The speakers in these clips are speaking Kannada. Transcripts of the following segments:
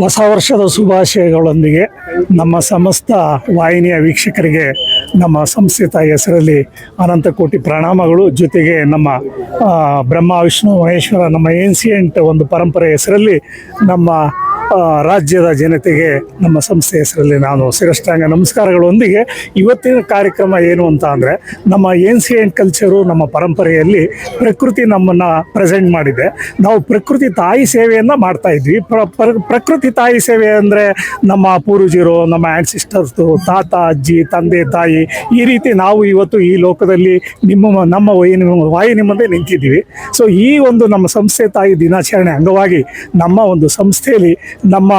ಹೊಸ ವರ್ಷದ ಶುಭಾಶಯಗಳೊಂದಿಗೆ ನಮ್ಮ ಸಮಸ್ತ ವಾಹಿನಿಯ ವೀಕ್ಷಕರಿಗೆ ನಮ್ಮ ಸಂಸ್ಥಿತ ಹೆಸರಲ್ಲಿ ಅನಂತ ಕೋಟಿ ಪ್ರಣಾಮಗಳು. ಜೊತೆಗೆ ನಮ್ಮ ಬ್ರಹ್ಮ ವಿಷ್ಣು ಮಹೇಶ್ವರ ನಮ್ಮ ಏನ್ಸಿಯಂಟ್ ಒಂದು ಪರಂಪರೆ ಹೆಸರಲ್ಲಿ ನಮ್ಮ ರಾಜ್ಯದ ಜನತೆಗೆ ನಮ್ಮ ಸಂಸ್ಥೆ ಹೆಸರಲ್ಲಿ ನಾನು ಶಿರಷ್ಟಾಂಗ ನಮಸ್ಕಾರಗಳೊಂದಿಗೆ ಇವತ್ತಿನ ಕಾರ್ಯಕ್ರಮ ಏನು ಅಂತ ಅಂದರೆ ನಮ್ಮ ಏನ್ಸಿಯಂಟ್ ಕಲ್ಚರು ನಮ್ಮ ಪರಂಪರೆಯಲ್ಲಿ ಪ್ರಕೃತಿ ನಮ್ಮನ್ನು ಪ್ರೆಸೆಂಟ್ ಮಾಡಿದೆ. ನಾವು ಪ್ರಕೃತಿ ತಾಯಿ ಸೇವೆಯನ್ನು ಮಾಡ್ತಾ ಇದ್ವಿ. ಪ್ರ- ಪ್ರ- ಪ್ರಕೃತಿ ತಾಯಿ ಸೇವೆ ಅಂದರೆ ನಮ್ಮ ಪೂರ್ವಜರು, ನಮ್ಮ ಆ್ಯನ್ಸಿಸ್ಟರ್ಸು ತಾತ, ಅಜ್ಜಿ, ತಂದೆ, ತಾಯಿ ಈ ರೀತಿ ನಾವು ಇವತ್ತು ಈ ಲೋಕದಲ್ಲಿ ನಿಮ್ಮ, ನಮ್ಮ ವಾಯು ಮುಂದೆ ನಿಂತಿದ್ದೀವಿ. ಸೊ ಈ ಒಂದು ನಮ್ಮ ಸಂಸ್ಥೆ ತಾಯಿ ದಿನಾಚರಣೆ ಅಂಗವಾಗಿ ನಮ್ಮ ಒಂದು ಸಂಸ್ಥೆಯಲ್ಲಿ ನಮ್ಮ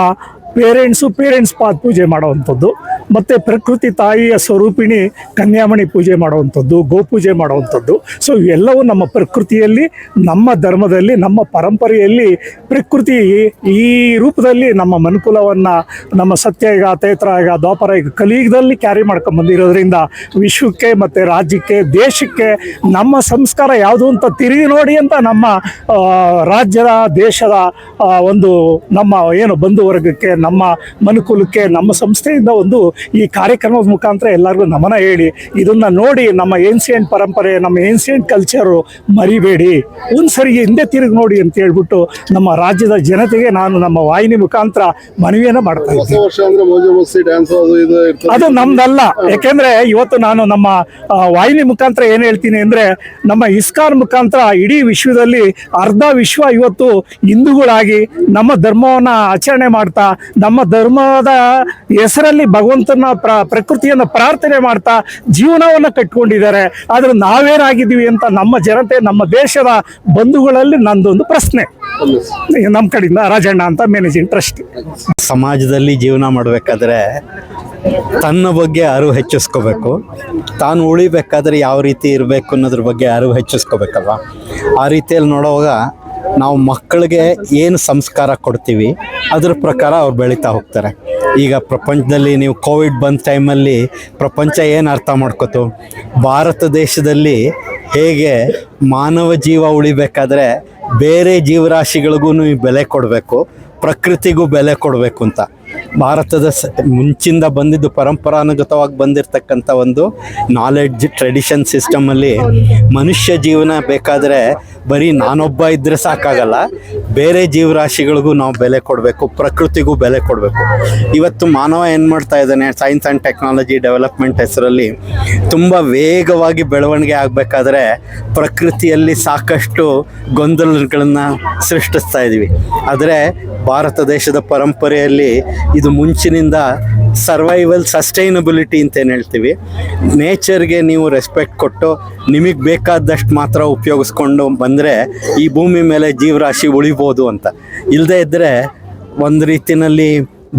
ಪೇರೆಂಟ್ಸು ಪೇರೆಂಟ್ಸ್ ಪಾದ ಪೂಜೆ ಮಾಡುವಂಥದ್ದು. ಮತ್ತು ಪ್ರಕೃತಿ ತಾಯಿಯ ಸ್ವರೂಪಿಣಿ ಕನ್ಯಾಮಣಿ ಪೂಜೆ ಮಾಡುವಂಥದ್ದು, ಗೋಪೂಜೆ ಮಾಡುವಂಥದ್ದು. ಸೊ ಇವೆಲ್ಲವೂ ನಮ್ಮ ಪ್ರಕೃತಿಯಲ್ಲಿ, ನಮ್ಮ ಧರ್ಮದಲ್ಲಿ, ನಮ್ಮ ಪರಂಪರೆಯಲ್ಲಿ, ಪ್ರಕೃತಿ ಈ ರೂಪದಲ್ಲಿ ನಮ್ಮ ಮನುಕುಲವನ್ನು, ನಮ್ಮ ಸತ್ಯಯುಗ ತೇತ್ರಯುಗ ದ್ವಾಪರಯುಗ ಕಲಿಯುಗದಲ್ಲಿ ಕ್ಯಾರಿ ಮಾಡ್ಕೊಂಡು ಬಂದಿರೋದ್ರಿಂದ ವಿಶ್ವಕ್ಕೆ ಮತ್ತು ರಾಜ್ಯಕ್ಕೆ, ದೇಶಕ್ಕೆ, ನಮ್ಮ ಸಂಸ್ಕಾರ ಯಾವುದು ಅಂತ ತಿರುಗಿ ನೋಡಿ ಅಂತ ನಮ್ಮ ರಾಜ್ಯದ, ದೇಶದ ಒಂದು ನಮ್ಮ ಏನು ಬಂಧು ವರ್ಗಕ್ಕೆ ನಮ್ಮ ಮನುಕುಲಕ್ಕೆ, ನಮ್ಮ ಸಂಸ್ಥೆಯಿಂದ ಒಂದು ಈ ಕಾರ್ಯಕ್ರಮದ ಮುಖಾಂತರ ಎಲ್ಲರಿಗೂ ನಮನ ಹೇಳಿ ಇದನ್ನ ನೋಡಿ ನಮ್ಮ ಏನ್ಸಿಯಂಟ್ ಪರಂಪರೆ ನಮ್ಮ ಏನ್ಸಿಯಂಟ್ ಕಲ್ಚರು ಮರಿಬೇಡಿ. ಒಂದ್ಸರಿ ಹಿಂದೆ ತಿರುಗಿ ನೋಡಿ ಅಂತ ಹೇಳ್ಬಿಟ್ಟು ನಮ್ಮ ರಾಜ್ಯದ ಜನತೆಗೆ ನಾನು ನಮ್ಮ ವಾಹಿನಿ ಮುಖಾಂತರ ಮನವಿಯನ್ನು ಮಾಡ್ತಾ ಇದ್ದೀನಿ. ಅದು ನಮ್ದಲ್ಲ. ಯಾಕೆಂದ್ರೆ ಇವತ್ತು ನಾನು ನಮ್ಮ ವಾಹಿನಿ ಮುಖಾಂತರ ಏನ್ ಹೇಳ್ತೀನಿ ಅಂದ್ರೆ ನಮ್ಮ ಇಸ್ಕಾನ್ ಮುಖಾಂತರ ಇಡೀ ವಿಶ್ವದಲ್ಲಿ ಅರ್ಧ ವಿಶ್ವ ಇವತ್ತು ಹಿಂದೂಗಳಾಗಿ ನಮ್ಮ ಧರ್ಮವನ್ನ ಆಚರಣೆ ಮಾಡ್ತಾ ನಮ್ಮ ಧರ್ಮದ ಹೆಸರಲ್ಲಿ ಭಗವಂತನ ಪ್ರ ಪ್ರಕೃತಿಯನ್ನ ಪ್ರಾರ್ಥನೆ ಮಾಡ್ತಾ ಜೀವನವನ್ನ ಕಟ್ಕೊಂಡಿದ್ದಾರೆ. ಆದ್ರೆ ನಾವೇನಾಗಿದ್ದೀವಿ ಅಂತ ನಮ್ಮ ಜನತೆ, ನಮ್ಮ ದೇಶದ ಬಂಧುಗಳಲ್ಲಿ ನಂದೊಂದು ಪ್ರಶ್ನೆ. ನಮ್ಮ ಕಡೆಯಿಂದ ರಾಜಣ್ಣ ಅಂತ ಮ್ಯಾನೇಜಿಂಗ್ ಟ್ರಸ್ಟ್ ಸಮಾಜದಲ್ಲಿ ಜೀವನ ಮಾಡಬೇಕಾದ್ರೆ ತನ್ನ ಬಗ್ಗೆ ಅರಿವು ಹೆಚ್ಚಿಸ್ಕೋಬೇಕು. ತಾನು ಉಳಿಬೇಕಾದ್ರೆ ಯಾವ ರೀತಿ ಇರಬೇಕು ಅನ್ನೋದ್ರ ಬಗ್ಗೆ ಅರಿವು ಹೆಚ್ಚಿಸ್ಕೋಬೇಕಲ್ವ? ಆ ರೀತಿಯಲ್ಲಿ ನೋಡುವಾಗ ನಾವು ಮಕ್ಕಳಿಗೆ ಏನು ಸಂಸ್ಕಾರ ಕೊಡ್ತೀವಿ, ಅದ್ರ ಪ್ರಕಾರ ಅವ್ರು ಬೆಳೀತಾ ಹೋಗ್ತಾರೆ. ಈಗ ಪ್ರಪಂಚದಲ್ಲಿ ನೀವು ಕೋವಿಡ್ ಬಂದ ಟೈಮಲ್ಲಿ ಪ್ರಪಂಚ ಏನು ಅರ್ಥ ಮಾಡ್ಕೋತು? ಭಾರತ ದೇಶದಲ್ಲಿ ಹೇಗೆ ಮಾನವ ಜೀವ ಉಳಿಬೇಕಾದ್ರೆ ಬೇರೆ ಜೀವರಾಶಿಗಳಿಗೂ ಬೆಲೆ ಕೊಡಬೇಕು, ಪ್ರಕೃತಿಗೂ ಬೆಲೆ ಕೊಡಬೇಕು ಅಂತ. ಭಾರತದ ಸ ಮುಂಚಿಂದ ಬಂದಿದ್ದು ಪರಂಪರಾನುಗತವಾಗಿ ಬಂದಿರತಕ್ಕಂಥ ಒಂದು ನಾಲೆಡ್ಜ್ ಟ್ರೆಡಿಷನ್ ಸಿಸ್ಟಮಲ್ಲಿ ಮನುಷ್ಯ ಜೀವನ ಬೇಕಾದರೆ ಬರೀ ನಾನೊಬ್ಬ ಇದ್ದರೆ ಸಾಕಾಗಲ್ಲ. ಬೇರೆ ಜೀವರಾಶಿಗಳಿಗೂ ನಾವು ಬೆಲೆ ಕೊಡಬೇಕು, ಪ್ರಕೃತಿಗೂ ಬೆಲೆ ಕೊಡಬೇಕು. ಇವತ್ತು ಮಾನವ ಏನು ಮಾಡ್ತಾ ಇದ್ದಾನೆ ಸೈನ್ಸ್ ಆ್ಯಂಡ್ ಟೆಕ್ನಾಲಜಿ ಡೆವಲಪ್ಮೆಂಟ್ ಹೆಸರಲ್ಲಿ ತುಂಬ ವೇಗವಾಗಿ ಬೆಳವಣಿಗೆ ಆಗಬೇಕಾದ್ರೆ ಪ್ರಕೃತಿಯಲ್ಲಿ ಸಾಕಷ್ಟು ಗೊಂದಲಗಳನ್ನು ಸೃಷ್ಟಿಸ್ತಾ ಇದ್ದೀವಿ ಆದರೆ ಭಾರತ ದೇಶದ ಪರಂಪರೆಯಲ್ಲಿ ಇದು ಮುಂಚಿನಿಂದ ಸರ್ವೈವಲ್ ಸಸ್ಟೈನಬಿಲಿಟಿ ಅಂತ ಏನು ಹೇಳ್ತೀವಿ. ನೇಚರ್ಗೆ ನೀವು ರೆಸ್ಪೆಕ್ಟ್ ಕೊಟ್ಟು ನಿಮಗೆ ಬೇಕಾದಷ್ಟು ಮಾತ್ರ ಉಪಯೋಗಿಸ್ಕೊಂಡು ಬಂದರೆ ಈ ಭೂಮಿ ಮೇಲೆ ಜೀವರಾಶಿ ಉಳಿಬೋದು ಅಂತ. ಇಲ್ಲದೇ ಇದ್ದರೆ ಒಂದು ರೀತಿಯಲ್ಲಿ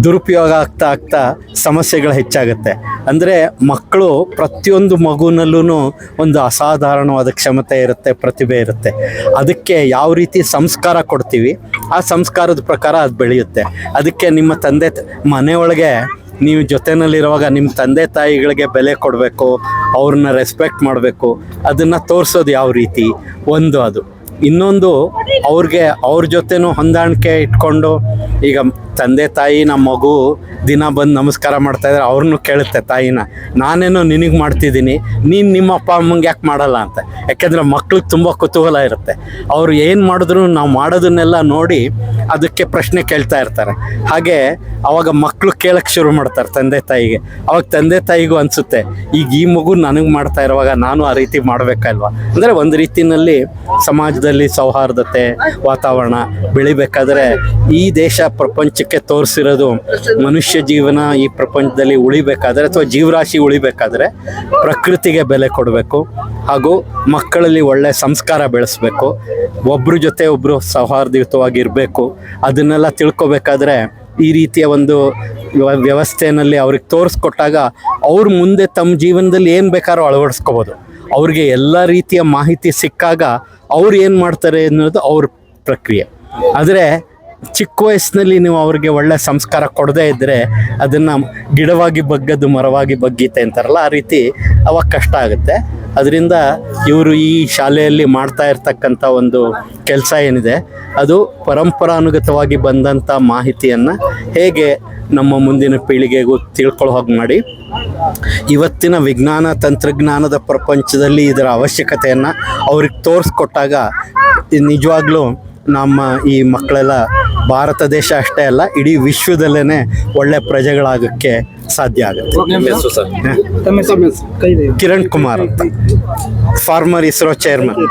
ದುರುಪಯೋಗ ಆಗ್ತಾ ಆಗ್ತಾ ಸಮಸ್ಯೆಗಳು ಹೆಚ್ಚಾಗುತ್ತೆ. ಅಂದರೆ ಮಕ್ಕಳು ಪ್ರತಿಯೊಂದು ಮಗುನಲ್ಲೂ ಒಂದು ಅಸಾಧಾರಣವಾದ ಕ್ಷಮತೆ ಇರುತ್ತೆ, ಪ್ರತಿಭೆ ಇರುತ್ತೆ. ಅದಕ್ಕೆ ಯಾವ ರೀತಿ ಸಂಸ್ಕಾರ ಕೊಡ್ತೀವಿ? ಆ ಸಂಸ್ಕಾರದ ಪ್ರಕಾರ ಅದು ಬೆಳೆಯುತ್ತೆ. ಅದಕ್ಕೆ ನಿಮ್ಮ ತಂದೆ ಮನೆಯೊಳಗೆ ನೀವು ಜೊತೆನಲ್ಲಿರುವಾಗ ನಿಮ್ಮ ತಂದೆ ತಾಯಿಗಳಿಗೆ ಬೆಲೆ ಕೊಡಬೇಕು, ಅವ್ರನ್ನ ರೆಸ್ಪೆಕ್ಟ್ ಮಾಡಬೇಕು, ಅದನ್ನು ತೋರಿಸೋದು ಯಾವ ರೀತಿ? ಒಂದು ಅದು. ಇನ್ನೊಂದು ಅವ್ರಿಗೆ ಅವ್ರ ಜೊತೆನೂ ಹೊಂದಾಣಿಕೆ ಇಟ್ಕೊಂಡು ಈಗ ತಂದೆ ತಾಯಿ ನಮ್ಮ ಮಗು ದಿನ ಬಂದು ನಮಸ್ಕಾರ ಮಾಡ್ತಾ ಇದ್ದಾರೆ ಅವ್ರನ್ನೂ ಕೇಳುತ್ತೆ, ತಾಯಿನ, ನಾನೇನೋ ನಿನಗೆ ಮಾಡ್ತಿದ್ದೀನಿ, ನೀನು ನಿಮ್ಮ ಅಪ್ಪ ಅಮ್ಮಂಗೆ ಯಾಕೆ ಮಾಡಲ್ಲ? ಅಂತ. ಯಾಕೆಂದರೆ ಮಕ್ಳಿಗೆ ತುಂಬ ಕುತೂಹಲ ಇರುತ್ತೆ. ಅವರು ಏನು ಮಾಡಿದ್ರು ನಾವು ಮಾಡೋದನ್ನೆಲ್ಲ ನೋಡಿ ಅದಕ್ಕೆ ಪ್ರಶ್ನೆ ಕೇಳ್ತಾ ಇರ್ತಾರೆ. ಹಾಗೆ ಅವಾಗ ಮಕ್ಕಳು ಕೇಳಕ್ಕೆ ಶುರು ಮಾಡ್ತಾರೆ ತಂದೆ ತಾಯಿಗೆ. ಅವಾಗ ತಂದೆ ತಾಯಿಗೂ ಅನಿಸುತ್ತೆ, ಈಗ ಈ ಮಗು ನನಗೆ ಮಾಡ್ತಾ ಇರುವಾಗ ನಾನು ಆ ರೀತಿ ಮಾಡಬೇಕಲ್ವಾ ಅಂದರೆ ಒಂದು ರೀತಿಯಲ್ಲಿ ಸಮಾಜದಲ್ಲಿ ಸೌಹಾರ್ದತೆ ವಾತಾವರಣ ಬೆಳಿಬೇಕಾದ್ರೆ ಈ ದೇಶ ಪ್ರಪಂಚಕ್ಕೆ ತೋರಿಸಿರೋದು ಮನುಷ್ಯ ಜೀವನ ಈ ಪ್ರಪಂಚದಲ್ಲಿ ಉಳಿಬೇಕಾದ್ರೆ ಅಥವಾ ಜೀವರಾಶಿ ಉಳಿಬೇಕಾದ್ರೆ ಪ್ರಕೃತಿಗೆ ಬೆಲೆ ಕೊಡಬೇಕು ಹಾಗೂ ಮಕ್ಕಳಲ್ಲಿ ಒಳ್ಳೆ ಸಂಸ್ಕಾರ ಬೆಳೆಸಬೇಕು. ಒಬ್ಬರ ಜೊತೆ ಒಬ್ಬರು ಸೌಹಾರ್ದಯುತವಾಗಿರಬೇಕು. ಅದನ್ನೆಲ್ಲ ತಿಳ್ಕೊಬೇಕಾದ್ರೆ ಈ ರೀತಿಯ ಒಂದು ವ್ಯ- ವ್ಯವಸ್ಥೆಯಲ್ಲಿ ಅವ್ರಿಗೆ ತೋರಿಸ್ಕೊಟ್ಟಾಗ ಅವ್ರ ಮುಂದೆ ತಮ್ಮ ಜೀವನದಲ್ಲಿ ಏನು ಬೇಕಾದ್ರೂ ಅಳವಡಿಸ್ಕೋಬೋದು. ಅವ್ರಿಗೆ ಎಲ್ಲ ರೀತಿಯ ಮಾಹಿತಿ ಸಿಕ್ಕಾಗ ಅವ್ರು ಏನು ಮಾಡ್ತಾರೆ ಅನ್ನೋದು ಅವ್ರ ಪ್ರಕ್ರಿಯೆ. ಆದರೆ ಚಿಕ್ಕ ವಯಸ್ಸಿನಲ್ಲಿ ನೀವು ಅವ್ರಿಗೆ ಒಳ್ಳೆ ಸಂಸ್ಕಾರ ಕೊಡದೇ ಇದ್ದರೆ ಅದನ್ನು ಗಿಡವಾಗಿ ಬಗ್ಗದ್ದು ಮರವಾಗಿ ಬಗ್ಗೀತೆ ಅಂತಾರಲ್ಲ, ಆ ರೀತಿ ಅವಾಗ ಕಷ್ಟ ಆಗುತ್ತೆ. ಅದರಿಂದ ಇವರು ಈ ಶಾಲೆಯಲ್ಲಿ ಮಾಡ್ತಾ ಇರ್ತಕ್ಕಂಥ ಒಂದು ಕೆಲಸ ಏನಿದೆ, ಅದು ಪರಂಪರಾನುಗತವಾಗಿ ಬಂದಂಥ ಮಾಹಿತಿಯನ್ನು ಹೇಗೆ ನಮ್ಮ ಮುಂದಿನ ಪೀಳಿಗೆಗೂ ತಿಳ್ಕೊಳ್ಳೋ ಹಾಗೆ ಮಾಡಿ. ಇವತ್ತಿನ ವಿಜ್ಞಾನ ತಂತ್ರಜ್ಞಾನದ ಪ್ರಪಂಚದಲ್ಲಿ ಇದರ ಅವಶ್ಯಕತೆಯನ್ನು ಅವ್ರಿಗೆ ತೋರಿಸ್ಕೊಟ್ಟಾಗ ನಿಜವಾಗ್ಲೂ ನಮ್ಮ ಈ ಮಕ್ಕಳೆಲ್ಲ ಭಾರತ ದೇಶ ಅಷ್ಟೇ ಅಲ್ಲ ಇಡೀ ವಿಶ್ವದಲ್ಲೇನೆ ಒಳ್ಳೆ ಪ್ರಜೆಗಳಾಗಕ್ಕೆ ಸಾಧ್ಯ ಆಗುತ್ತೆ. ಕಿರಣ್ ಕುಮಾರ್ ಅಂತ. Farmer ISRO chairman